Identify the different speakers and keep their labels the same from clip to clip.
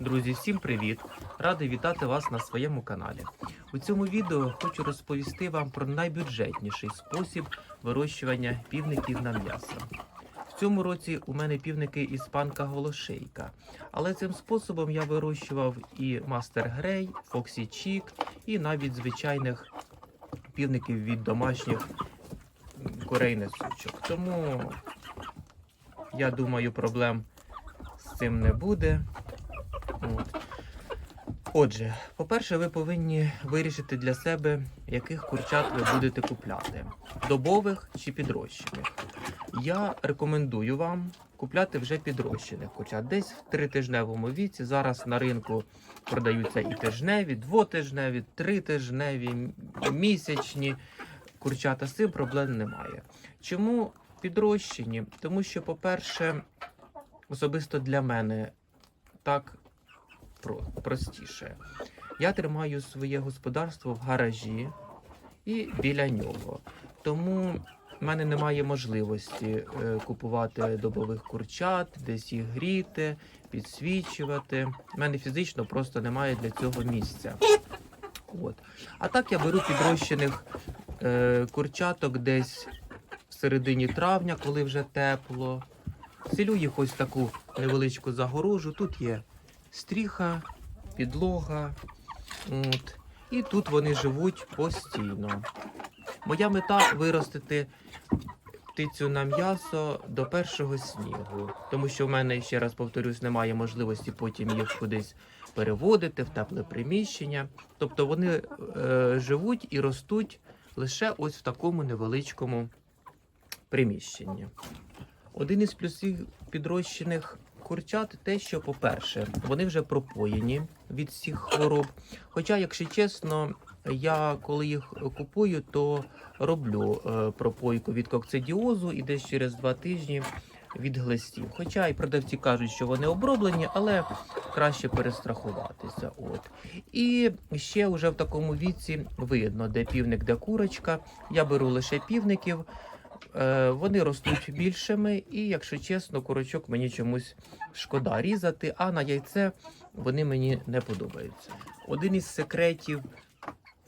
Speaker 1: Друзі, всім привіт! Радий вітати вас на своєму каналі. У цьому відео хочу розповісти вам про найбюджетніший спосіб вирощування півників на м'ясо. В цьому році у мене півники іспанка голошейка, але цим способом я вирощував і Мастер Грей, Фоксі Чік, і навіть звичайних півників від домашніх курей несучок. Тому я думаю, проблем з цим не буде. От. Отже, по-перше, ви повинні вирішити для себе, яких курчат ви будете купляти: добових чи підрощених. Я рекомендую вам купляти вже підрощених курчат. Десь в тритижневому віці. Зараз на ринку продаються і тижневі, двотижневі, тритижневі, місячні курчата. З цим проблем немає. Чому підрощені? Тому що, по-перше, особисто для мене так простіше. Я тримаю своє господарство в гаражі і біля нього. Тому в мене немає можливості е, купувати добових курчат, десь їх гріти, підсвічувати. У мене фізично просто немає для цього місця. От. А так я беру підрощених е, курчаток десь в середині травня, коли вже тепло. Селю їх ось таку невеличку загорожу. Тут є стріха, підлога. От. І тут вони живуть постійно. Моя мета виростити птицю на м'ясо до першого снігу. Тому що в мене, ще раз повторюсь, немає можливості потім їх кудись переводити в тепле приміщення. Тобто вони е, живуть і ростуть лише ось в такому невеличкому приміщенні. Один із плюсів підрощених курчат те, що, по-перше, вони вже пропоєні від всіх хвороб. Хоча, якщо чесно, я коли їх купую, то роблю е, пропойку від кокцидіозу і десь через два тижні від глистів. Хоча і продавці кажуть, що вони оброблені, але краще перестрахуватися. От. І ще вже в такому віці видно, де півник, де курочка. Я беру лише півників. Е, Вони ростуть більшими, і, якщо чесно, курочок мені чомусь шкода різати, а на яйце вони мені не подобаються. Один із секретів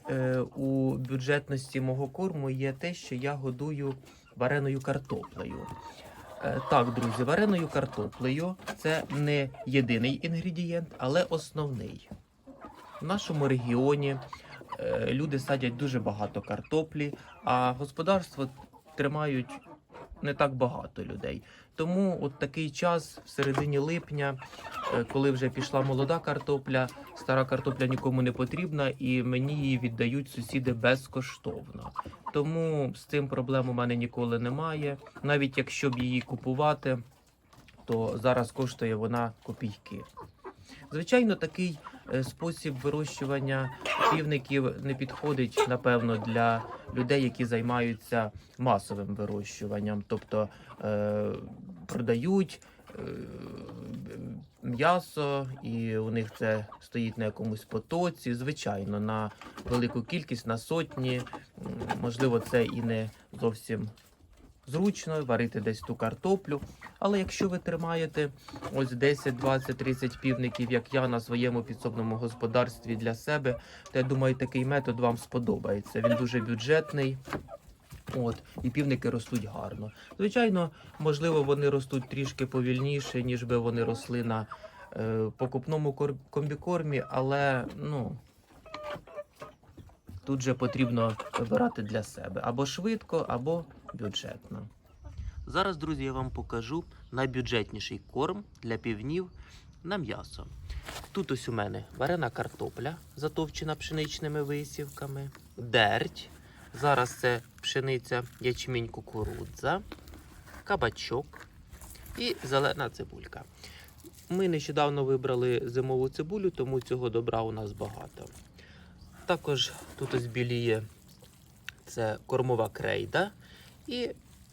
Speaker 1: е, у бюджетності мого корму є те, що я годую вареною картоплею. Е, Так, друзі, вареною картоплею це не єдиний інгредієнт, але основний. В нашому регіоні люди садять дуже багато картоплі, а господарство тримають не так багато людей. Тому от такий час в середині липня, е, коли вже пішла молода картопля, стара картопля нікому не потрібна, і мені її віддають сусіди безкоштовно. Тому з цим проблем у мене ніколи немає. Навіть якщо б її купувати, то зараз коштує вона копійки. Звичайно, такий спосіб вирощування півників не підходить, напевно, для людей, які займаються масовим вирощуванням, тобто е, продають е, м'ясо, і у них це стоїть на якомусь потоці. Звичайно, на велику кількість, на сотні. Можливо, це і не зовсім зручно варити десь ту картоплю. Але якщо ви тримаєте ось 10, 20, 30 півників, як я на своєму підсобному господарстві для себе, то я думаю, такий метод вам сподобається. Він дуже бюджетний. От, і півники ростуть гарно. Звичайно, можливо, вони ростуть трішки повільніше, ніж би вони росли на е, покупному комбікормі, але ну, тут же потрібно вибирати для себе або швидко, або бюджетно. Зараз, друзі, я вам покажу найбюджетніший корм для півнів на м'ясо. Тут ось у мене варена картопля, затовчена пшеничними висівками, дерть. Зараз це пшениця, ячмінь, кукурудза, кабачок і зелена цибулька. Ми нещодавно вибрали зимову цибулю, тому цього добра у нас багато. Також тут ось біліє це кормова крейда і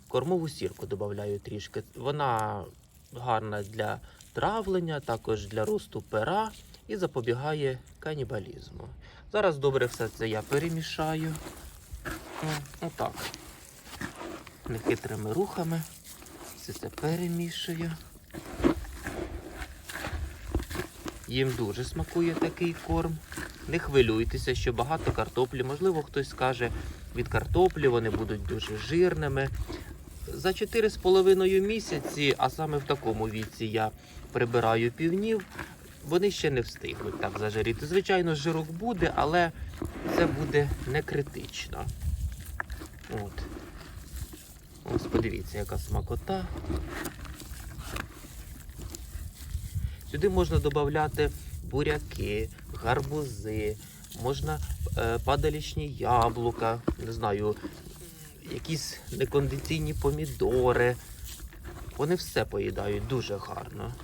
Speaker 1: кормову сірку додаю трішки. Вона гарна для травлення, також для росту пера і запобігає канібалізму. Зараз добре все це я перемішаю. Отак. Нехитрими рухами. Все це перемішую. Їм дуже смакує такий корм. Не хвилюйтеся, що багато картоплі. Можливо, хтось скаже, від картоплі вони будуть дуже жирними. За 4,5 місяці, а саме в такому віці я прибираю півнів, вони ще не встигнуть так зажиріти. Звичайно, жирок буде, але це буде не критично. От. Ось подивіться, яка смакота. Сюди можна додати буряки, гарбузи, можна падалічні яблука, не знаю, якісь некондиційні помідори. Вони все поїдають дуже гарно.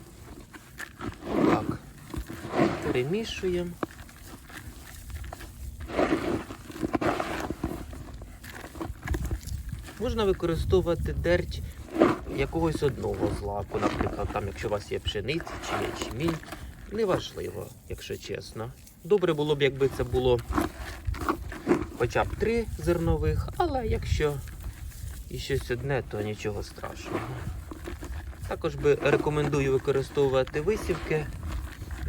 Speaker 1: Так, перемішуємо. Можна використовувати дерть якогось одного злаку, наприклад, там, якщо у вас є пшениця чи ячмінь. Неважливо, якщо чесно. Добре було б, якби це було хоча б три зернових, але якщо і щось одне, то нічого страшного. Також би рекомендую використовувати висівки.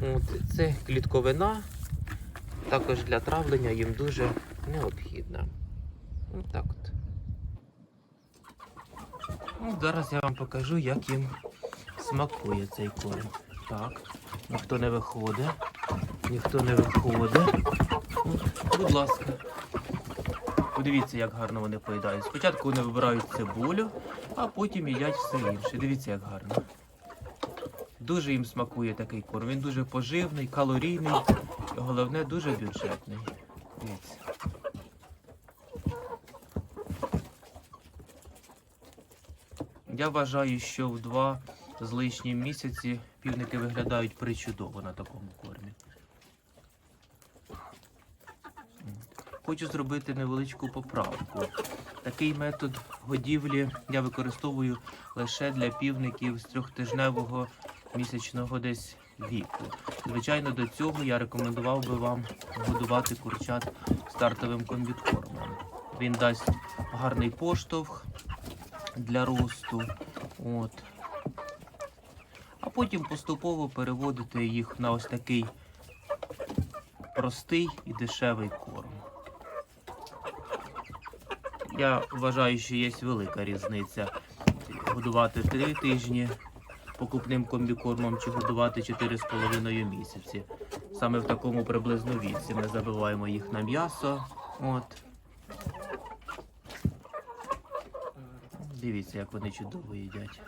Speaker 1: От, це клітковина. Також для травлення їм дуже необхідна. Так от. Ну, зараз я вам покажу, як їм смакує цей корм. Так, ніхто не виходить. Ніхто не виходить. Будь ласка. Подивіться, як гарно вони поїдають. Спочатку вони вибирають цибулю, а потім їдять все інше. Дивіться, як гарно. Дуже їм смакує такий корм. Він дуже поживний, калорійний, і головне, дуже бюджетний. Дивіться. Я вважаю, що в два з лишнім місяці півники виглядають причудово на такому кормі. Хочу зробити невеличку поправку. Такий метод годівлі я використовую лише для півників з трьохтижневого місячного десь віку. Звичайно, до цього я рекомендував би вам годувати курчат стартовим комбіткормом. Він дасть гарний поштовх для росту. От. А потім поступово переводити їх на ось такий простий і дешевий корм. Я вважаю, що є велика різниця годувати 3 тижні покупним комбікормом чи годувати 4,5 місяці. Саме в такому приблизно віці ми забиваємо їх на м'ясо. От. Дивіться, як вони чудово їдять.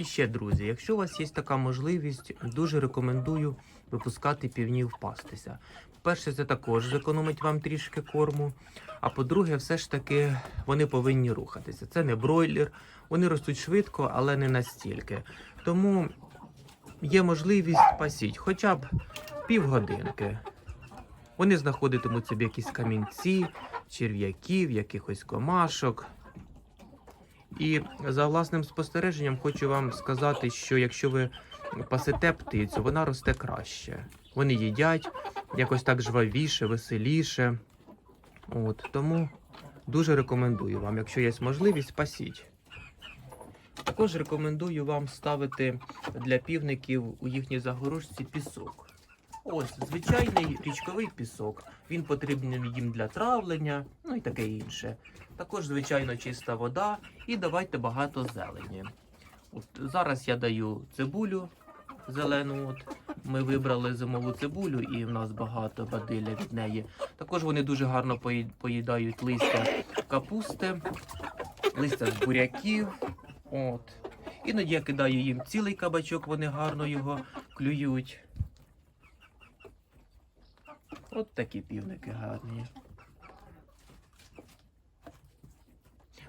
Speaker 1: І ще, друзі, якщо у вас є така можливість, дуже рекомендую випускати півнів пастися. По-перше, це також зекономить вам трішки корму. А по-друге, все ж таки вони повинні рухатися. Це не бройлер, вони ростуть швидко, але не настільки. Тому є можливість пасіть хоча б півгодинки. Вони знаходитимуть собі якісь камінці, черв'яків, якихось комашок. І за власним спостереженням хочу вам сказати, що якщо ви пасете птицю, вона росте краще. Вони їдять якось так жвавіше, веселіше. От, тому дуже рекомендую вам, якщо є можливість, пасіть. Також рекомендую вам ставити для півників у їхній загорожці пісок. Ось звичайний річковий пісок. Він потрібен їм для травлення, ну і таке інше. Також, звичайно, чиста вода і давайте багато зелені. От зараз я даю цибулю зелену. От ми вибрали зимову цибулю, і в нас багато бадилля від неї. Також вони дуже гарно поїдають листя капусти, листя з буряків. От. Іноді я кидаю їм цілий кабачок, вони гарно його клюють. От такі півники гарні.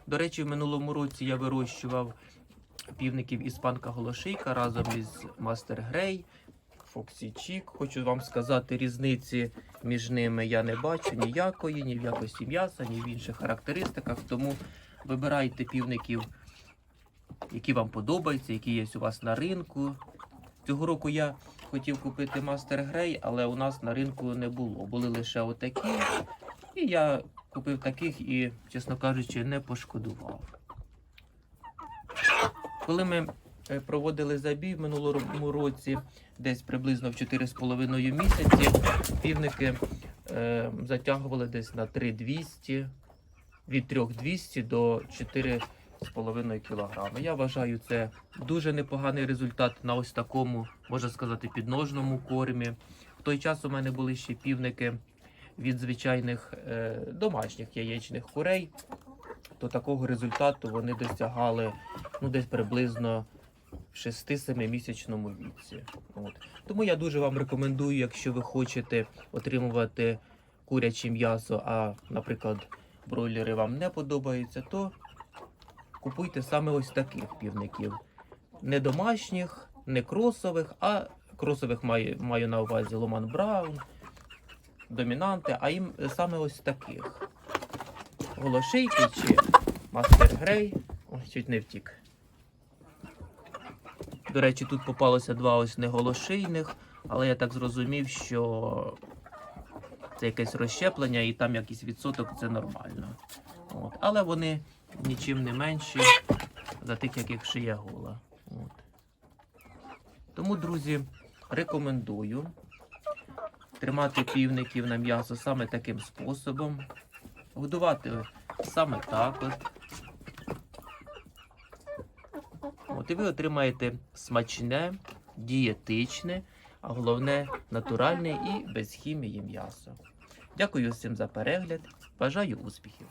Speaker 1: До речі, в минулому році я вирощував півників іспанка голошийка разом із Мастер Грей, Фоксі Чік. Хочу вам сказати, різниці між ними я не бачу ніякої, ні в якості м'яса, ні в інших характеристиках. Тому вибирайте півників, які вам подобаються, які є у вас на ринку. Цього року я хотів купити Мастер Грей, але у нас на ринку не було. Були лише отакі. І я купив таких і, чесно кажучи, не пошкодував. Коли ми е, проводили забій в минулому році, десь приблизно в 4,5 місяці. Півники е, затягували десь на 3200, від 3200 до 4,5 кг. Я вважаю, це дуже непоганий результат на ось такому, можна сказати, підножному кормі. В той час у мене були ще півники від звичайних е, домашніх яєчних курей, то такого результату вони досягали ну, десь приблизно в 6-7 місячному віці. От. Тому я дуже вам рекомендую, якщо ви хочете отримувати куряче м'ясо, а, наприклад, бройлери вам не подобаються, то купуйте саме ось таких півників. Не домашніх, не кросових, а кросових маю, маю на увазі Ломан Браун, домінанти, а їм саме ось таких. Голошийки чи Мастер Грей. Чуть не втік. До речі, тут попалося два ось неголошийних, але я так зрозумів, що це якесь розщеплення і там якийсь відсоток це нормально. От. Але вони нічим не менші за тих, яких шия гола. От. Тому, друзі, рекомендую тримати півників на м'ясо саме таким способом, годувати саме так. От. От і ви отримаєте смачне, дієтичне, а головне натуральне і без хімії м'ясо. Дякую всім за перегляд. Бажаю успіхів!